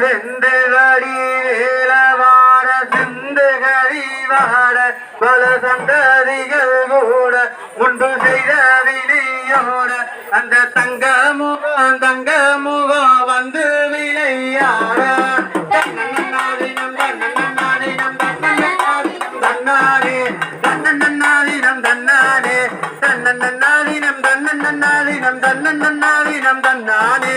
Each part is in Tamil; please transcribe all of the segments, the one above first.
செந்துகடி வேலவார சிந்துகடி வாட பல சந்ததிகள் கூட முன்பு செய்த வினையோட அந்த தங்க முகம் தங்க முகம் வந்து விளையாட. தன்னன்னாதினம் தன்னன்னாதினம் தன்னன்னாதினம் தன்னானே தன்னன்னாதினம் தன்னானே தன்னன்னாதினம் தன்னன்னாதினம் தன்னன்னாதினம் தன்னானே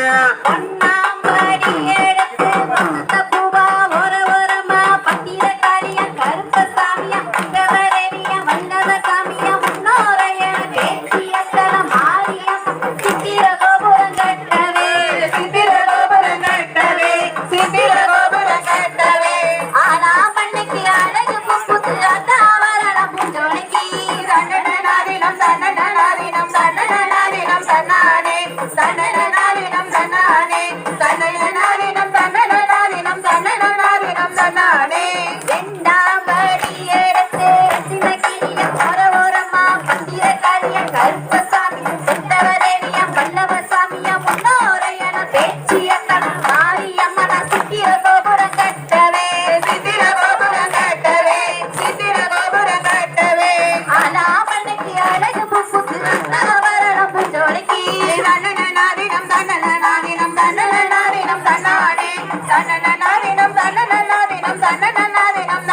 தன்னானே தன்னனாரினம் தன்னனாரினம் தன்னனாரினம்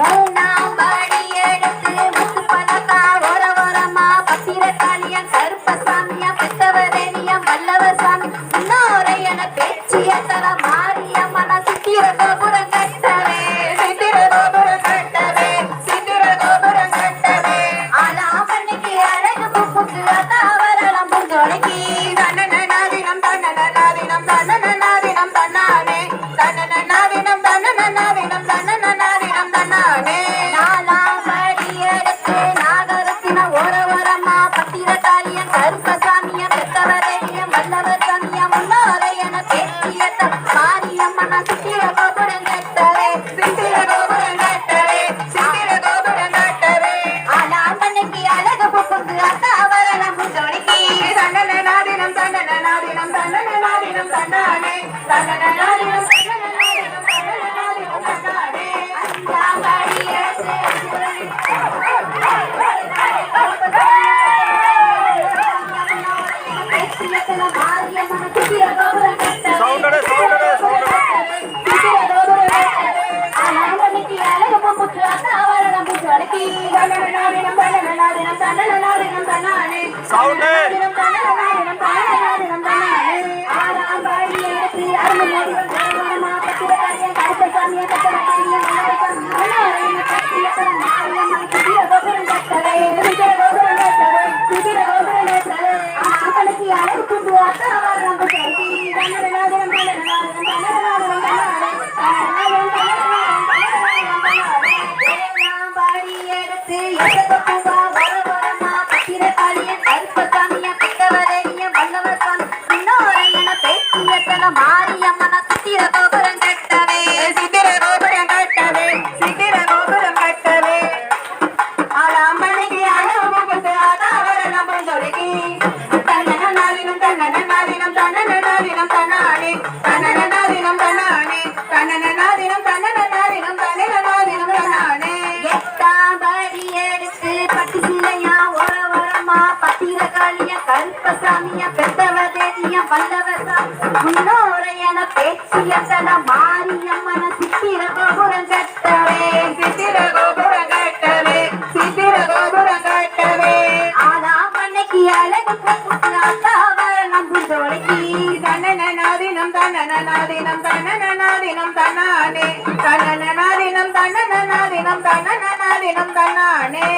மூணாம் படி எடுத்து முத்து ஓர ஓரமா பேச்சிய தர கோபுரம் கட்ட தன்னனாதினம் தன்னனாதினம் தன்னானே. நாலாம் படி எடுத்து நாகரத்தின ஓர ஓரமா பத்திரக்காளிய பெத்தவரைய மாரியம்மன கோபுரம் கட்டவே கோபுரம் கட்டவே கோபுரம் கட்டவே. மண்ணுக்கு அழகு தன்னானே சவுண்டு மாரியம்மன கருப்பசாமிய பெத்தவதேவிய வல்லவசாமி முன்னோரையன பேச்சிய தன மாரியம்மன சித்திர கோபுரம் கட்டவே சித்திர கோபுரம் கட்டவே. சித்திர கோபுரம் கட்டவே ஆனா மண்ணைக்கு அழகு புத்தாவரணம் புந்தோலைக்கு. தன்னனாதினம் தன்னனாதினம் தன்னனாதினம் தன்னானே. தன்னனாதினம் தன்னனாதினம் தன்னனாதினம் தன்னானே.